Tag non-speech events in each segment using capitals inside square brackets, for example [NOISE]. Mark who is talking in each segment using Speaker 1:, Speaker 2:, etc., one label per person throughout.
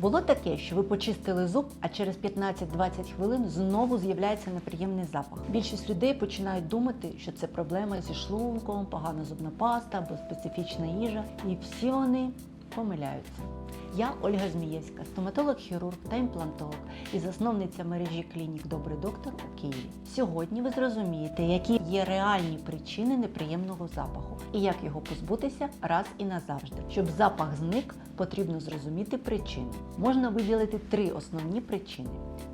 Speaker 1: Було таке, що ви почистили зуб, а через 15-20 хвилин знову з'являється неприємний запах. Більшість людей починають думати, що це проблема зі шлунком, погана зубна паста або специфічна їжа, і всі вони помиляються. Я Ольга Змієвська, стоматолог-хірург та імплантолог і засновниця мережі клінік Добрий доктор у Києві. Сьогодні ви зрозумієте, які є реальні причини неприємного запаху і як його позбутися раз і назавжди. Щоб запах зник, потрібно зрозуміти причини. Можна виділити три основні причини: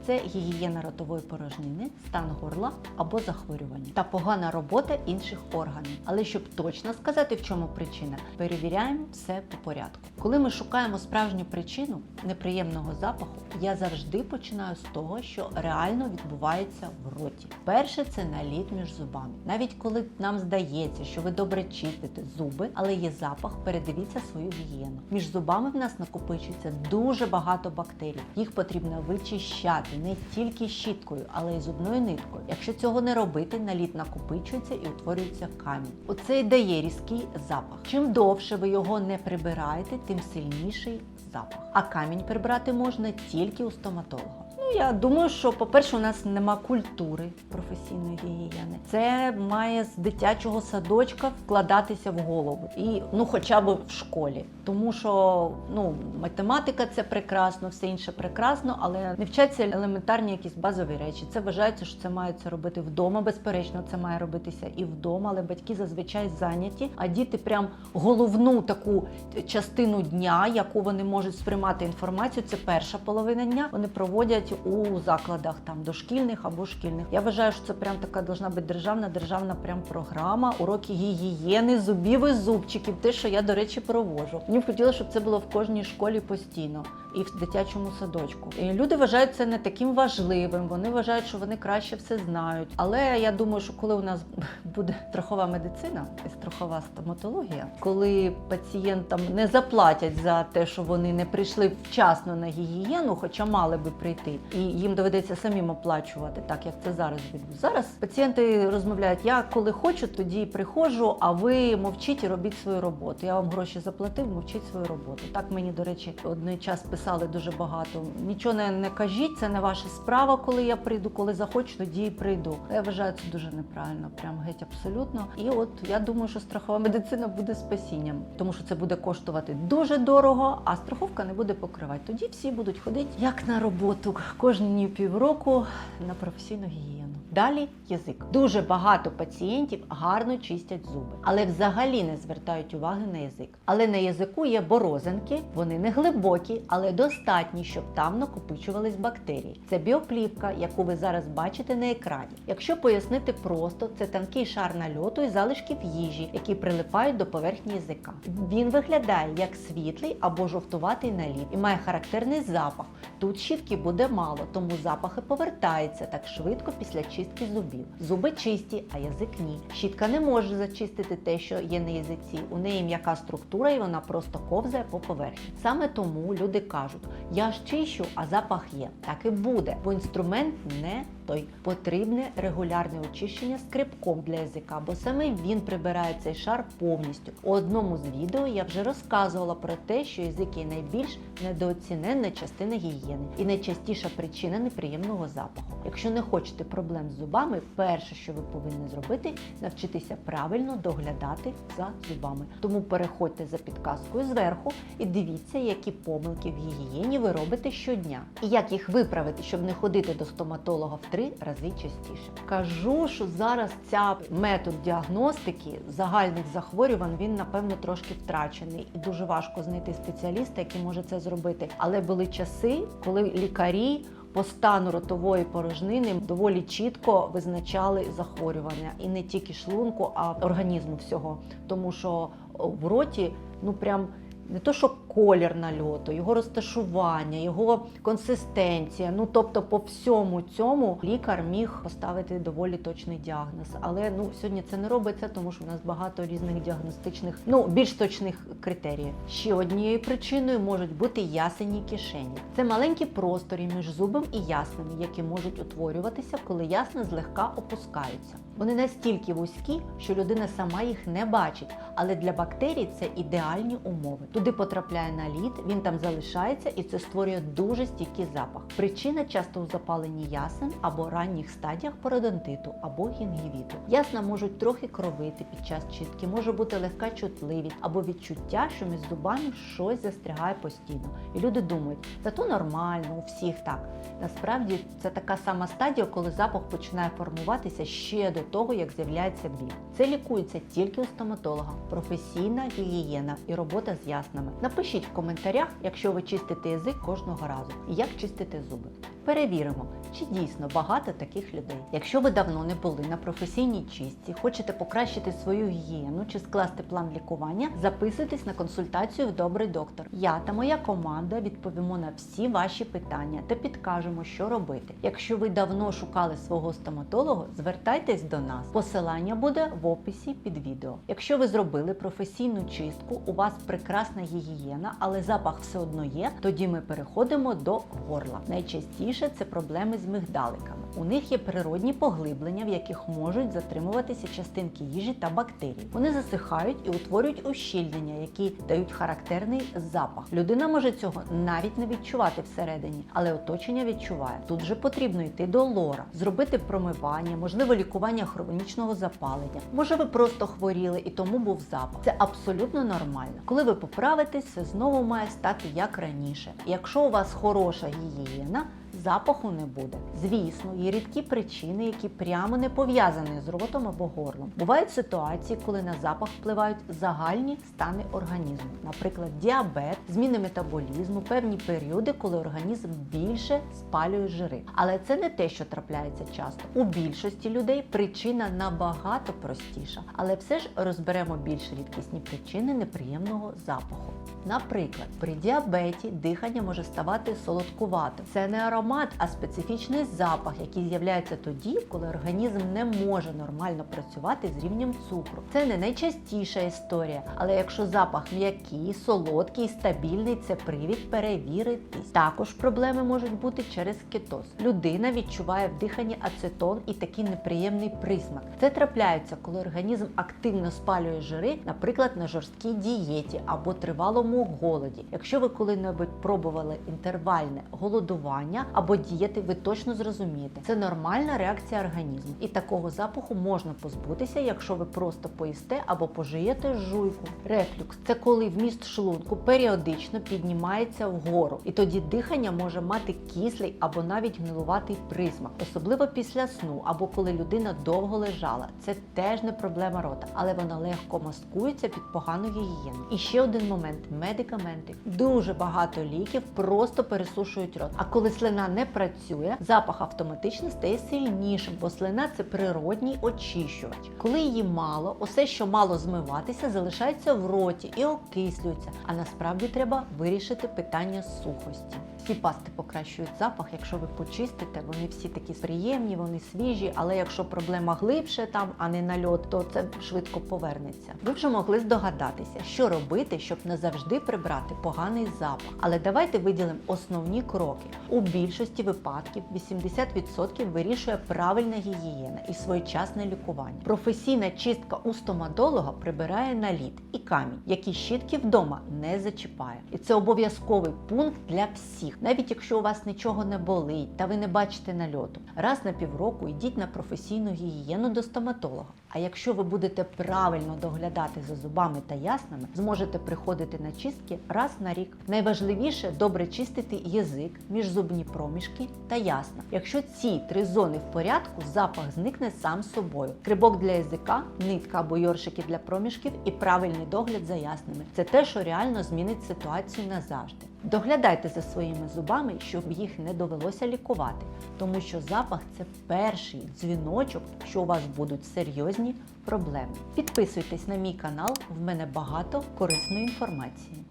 Speaker 1: це гігієна ротової порожнини, стан горла або захворювання та погана робота інших органів. Але щоб точно сказати, в чому причина, перевіряємо все по порядку. Коли ми шукаємо справжню причину неприємного запаху, я завжди починаю з того, що реально відбувається в роті. Перше це наліт між зубами. Навіть коли нам здається, що ви добре чистите зуби, але є запах, передивіться свою гігієну. Між зубами в нас накопичується дуже багато бактерій. Їх потрібно вичищати не тільки щіткою, але й зубною ниткою. Якщо цього не робити, наліт накопичується і утворюється камінь. Оце і дає різкий запах. Чим довше ви його не прибираєте, тим сильніший запах. А камінь прибрати можна тільки у стоматолога. Я думаю, що, по-перше, у нас нема культури професійної гігієни. Це має з дитячого садочка вкладатися в голову. І ну, хоча б в школі. Тому що ну, математика це прекрасно, все інше прекрасно, але не вчаться елементарні якісь базові речі. Це вважається, що це мається робити вдома. Безперечно, це має робитися і вдома, але батьки зазвичай зайняті, а діти прям головну таку частину дня, яку вони можуть сприймати інформацію, це перша половина дня. Вони проводять у закладах там дошкільних або шкільних. Я вважаю, що це прям така должна бути державна державна прям програма, уроки гігієни, зубів і зубчиків. Те, що я, до речі, провожу. Мені б хотілося, щоб це було в кожній школі постійно і в дитячому садочку. І люди вважають це не таким важливим. Вони вважають, що вони краще все знають. Але я думаю, що коли у нас [LAUGHS] буде страхова медицина і страхова стоматологія, коли пацієнтам не заплатять за те, що вони не прийшли вчасно на гігієну, хоча мали би прийти, і їм доведеться самим оплачувати, так як це зараз відбувається. Зараз пацієнти розмовляють: я коли хочу, тоді приходжу, а ви мовчіть і робіть свою роботу. Я вам гроші заплатив, мовчіть свою роботу. Так мені, до речі, одний час писали дуже багато. Нічого не, не кажіть, це не ваша справа, коли я прийду, коли захочу, тоді і прийду. Я вважаю це дуже неправильно, прям геть абсолютно. І от я думаю, що страхова медицина буде спасінням, тому що це буде коштувати дуже дорого, а страховка не буде покривати. Тоді всі будуть ходити як на роботу кожні півроку на професійну гігієну. Далі язик. Дуже багато пацієнтів гарно чистять зуби, але взагалі не звертають уваги на язик. Але на язику є борозинки, вони не глибокі, але достатні, щоб там накопичувались бактерії. Це біоплівка, яку ви зараз бачите на екрані. Якщо пояснити просто, це тонкий шар нальоту і залишків їжі, які прилипають до поверхні язика. Він виглядає як світлий або жовтуватий наліт і має характерний запах. Тут щітки буде мало, тому запахи повертаються так швидко після чистки зубів. Зуби чисті, а язик ні. Щітка не може зачистити те, що є на язиці. У неї м'яка структура і вона просто ковзає по поверхні. Саме тому люди кажуть: я ж чищу, а запах є. Так і буде, бо інструмент не той. Потрібне регулярне очищення скрипком для язика, бо саме він прибирає цей шар повністю. У одному з відео я вже розказувала про те, що язик є найбільш недооціненна частина гігієни і найчастіша причина неприємного запаху. Якщо не хочете проблем з зубами, перше, що ви повинні зробити, навчитися правильно доглядати за зубами. Тому переходьте за підказкою зверху і дивіться, які помилки в гігієні ви робите щодня, і як їх виправити, щоб не ходити до стоматолога в три рази частіше. Кажу, що зараз ця метод діагностики загальних захворювань він напевно трошки втрачений, і дуже важко знайти спеціаліста, який може це зробити. Але були часи, коли лікарі. По стану ротової порожнини доволі чітко визначали захворювання і не тільки шлунку, а організму всього. Тому що в роті ну прям не то, що колір нальоту, його розташування, його консистенція. Ну тобто, по всьому цьому лікар міг поставити доволі точний діагноз. Але ну сьогодні це не робиться, тому що в нас багато різних діагностичних, ну більш точних критеріїв. Ще однією причиною можуть бути ясені кишені. Це маленькі просторі між зубом і яснами, які можуть утворюватися, коли ясна злегка опускаються. Вони настільки вузькі, що людина сама їх не бачить, але для бактерій це ідеальні умови. Туди потрапляє потрапляє на лід, він там залишається і це створює дуже стійкий запах. Причина часто у запаленні ясен або ранніх стадіях пародонтиту або гінгівіту. Ясна можуть трохи кровити під час чистки, може бути легка чутливість або відчуття, що між зубами щось застрягає постійно. І люди думають, та то нормально, у всіх так. Насправді це така сама стадія, коли запах починає формуватися ще до того, як з'являється біль. Це лікується тільки у стоматолога, професійна гігієна і робота з яснами. Напишіть в коментарях, якщо ви чистите язик кожного разу, і як чистити зуби. Перевіримо, чи дійсно багато таких людей. Якщо ви давно не були на професійній чистці, хочете покращити свою гігієну чи скласти план лікування, записуйтесь на консультацію в добрий доктор. Я та моя команда відповімо на всі ваші питання та підкажемо, що робити. Якщо ви давно шукали свого стоматолога, звертайтесь до нас. Посилання буде в описі під відео. Якщо ви зробили професійну чистку, у вас прекрасна гігієна, але запах все одно є, тоді ми переходимо до горла. Найчастіше це проблеми з мигдаликами. У них є природні поглиблення, в яких можуть затримуватися частинки їжі та бактерій. Вони засихають і утворюють ущільнення, які дають характерний запах. Людина може цього навіть не відчувати всередині, але оточення відчуває. Тут же потрібно йти до лора, зробити промивання, можливо, лікування хронічного запалення. Може, ви просто хворіли і тому був запах. Це абсолютно нормально. Коли ви поправитесь, все знову має стати як раніше. Якщо у вас хороша гігієна, запаху не буде. Звісно, є рідкі причини, які прямо не пов'язані з ротом або горлом. Бувають ситуації, коли на запах впливають загальні стани організму, наприклад, діабет, зміни метаболізму, певні періоди, коли організм більше спалює жири. Але це не те, що трапляється часто. У більшості людей причина набагато простіша, але все ж розберемо більш рідкісні причини неприємного запаху. Наприклад, при діабеті дихання може ставати солодкуватим. Це не аромат, а специфічний запах, який з'являється тоді, коли організм не може нормально працювати з рівнем цукру. Це не найчастіша історія, але якщо запах м'який, солодкий, стабільний, це привід перевіритись. Також проблеми можуть бути через кетоз. Людина відчуває в диханні ацетон і такий неприємний присмак. Це трапляється, коли організм активно спалює жири, наприклад, на жорсткій дієті або тривалому голоді. Якщо ви коли-небудь пробували інтервальне голодування або дієти, ви точно зрозумієте, це нормальна реакція організму. І такого запаху можна позбутися, якщо ви просто поїсте або пожуєте жуйку. Рефлюкс це коли вміст шлунку періодично піднімається вгору, і тоді дихання може мати кислий або навіть гнилуватий присмак, особливо після сну або коли людина довго лежала. Це теж не проблема рота, але вона легко маскується під погану гігієну. І ще один момент медикаменти. Дуже багато ліків просто пересушують рот. А коли слина не працює, запах автоматично стає сильнішим, бо слина це природній очищувач. Коли її мало, усе, що мало змиватися, залишається в роті і окислюється. А насправді треба вирішити питання сухості. Всі пасти покращують запах, якщо ви почистите, вони всі такі приємні, вони свіжі, але якщо проблема глибше там, а не нальот, то це швидко повернеться. Ви вже могли здогадатися, що робити, щоб назавжди прибрати поганий запах. Але давайте виділимо основні кроки. У більшості випадків 80% вирішує правильна гігієна і своєчасне лікування. Професійна чистка у стоматолога прибирає наліт і камінь, які щітки вдома не зачіпає. І це обов'язковий пункт для всіх, навіть якщо у вас нічого не болить та ви не бачите нальоту. Раз на півроку йдіть на професійну гігієну до стоматолога. А якщо ви будете правильно доглядати за зубами та яснами, зможете приходити на чистки раз на рік. Найважливіше добре чистити язик, міжзубні проміжки та ясна. Якщо ці три зони в порядку, запах зникне сам собою. Крибок для язика, нитка або йоршики для проміжків і правильний догляд за ясними. Це те, що реально змінить ситуацію назавжди. Доглядайте за своїми зубами, щоб їх не довелося лікувати, тому що запах це перший дзвіночок, що у вас будуть серйозні проблеми. Підписуйтесь на мій канал, в мене багато корисної інформації.